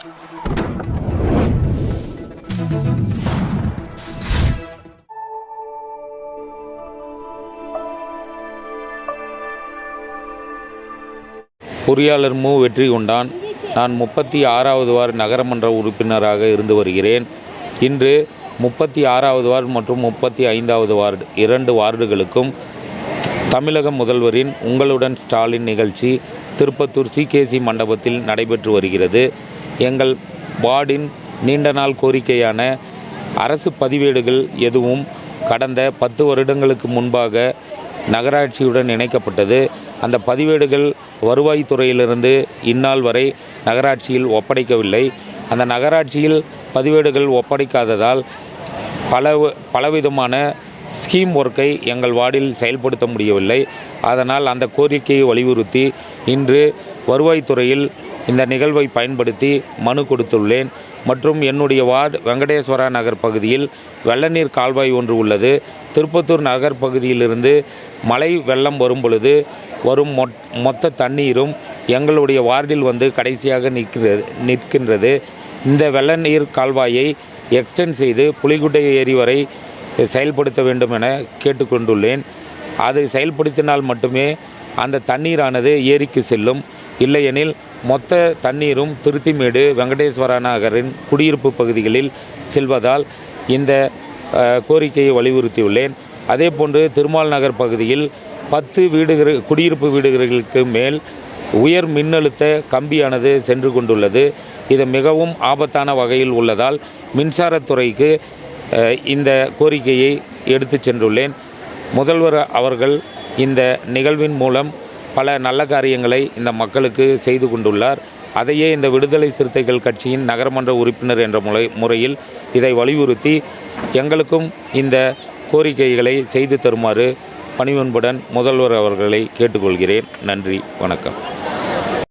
பொறியாளர் மு. வெற்றி கொண்டான் நான் முப்பத்தி ஆறாவது வார் நகரமன்ற உறுப்பினராக இருந்து வருகிறேன். இன்று முப்பத்தி ஆறாவது வார்டு மற்றும் முப்பத்தி ஐந்தாவது வார்டு இரண்டு வார்டுகளுக்கும் தமிழக முதல்வரின் உங்களுடன் ஸ்டாலின் நிகழ்ச்சி திருப்பத்தூர் சிகேசி மண்டபத்தில் நடைபெற்று வருகிறது. எங்கள் வார்டின் நீண்ட நாள் கோரிக்கையான அரசு பதிவேடுகள் எதுவும் கடந்த பத்து வருடங்களுக்கு முன்பாக நகராட்சியுடன் இணைக்கப்பட்டது. அந்த பதிவேடுகள் வருவாய்த்துறையிலிருந்து இந்நாள் வரை நகராட்சியில் ஒப்படைக்கவில்லை. அந்த நகராட்சியில் பதிவேடுகள் ஒப்படைக்காததால் பல பலவிதமான ஸ்கீம் ஒர்க்கை எங்கள் வார்டில் செயல்படுத்த முடியவில்லை. அதனால் அந்த கோரிக்கையை வலியுறுத்தி இன்று வருவாய்த்துறையில் இந்த நிகழ்வை பயன்படுத்தி மனு கொடுத்துள்ளேன். மற்றும் என்னுடைய வார்டு வெங்கடேஸ்வரா நகர் பகுதியில் வெள்ளநீர் கால்வாய் ஒன்று உள்ளது. திருப்பத்தூர் நகர் பகுதியிலிருந்து மழை வெள்ளம் வரும் பொழுது வரும் மொட் மொத்த தண்ணீரும் எங்களுடைய வார்டில் வந்து கடைசியாக நிற்கிறது நிற்கின்றது. இந்த வெள்ளநீர் கால்வாயை எக்ஸ்டெண்ட் செய்து புலிகுட்டை ஏரி வரை செயல்படுத்த வேண்டும் என கேட்டுக்கொண்டுள்ளேன். அதை செயல்படுத்தினால் மட்டுமே அந்த தண்ணீரானது ஏரிக்கு செல்லும். இல்லையெனில் மொத்த தண்ணீரும் திருத்திமேடு வெங்கடேஸ்வர நகரின் குடியிருப்பு பகுதிகளில் செல்வதால் இந்த கோரிக்கையை வலியுறுத்தியுள்ளேன். அதே போன்று திருமால் நகர் பகுதியில் பத்து வீடுகள் குடியிருப்பு வீடுகளுக்கு மேல் உயர் மின்னழுத்த கம்பியானது சென்று கொண்டுள்ளது. இது மிகவும் ஆபத்தான வகையில் உள்ளதால் மின்சாரத்துறைக்கு இந்த கோரிக்கையை எடுத்துச் சென்றுள்ளேன். முதல்வர் அவர்கள் இந்த நிகழ்வின் மூலம் பல நல்ல காரியங்களை இந்த மக்களுக்கு செய்து கொண்டுள்ளார். அதையே இந்த விடுதலை சிறுத்தைகள் கட்சியின் நகரமன்ற உறுப்பினர் என்ற முறை முறையில் இதை வலியுறுத்தி எங்களுக்கும் இந்த கோரிக்கைகளை செய்து தருமாறு பணிவன்புடன் முதல்வர் அவர்களை கேட்டுக்கொள்கிறேன். நன்றி வணக்கம்.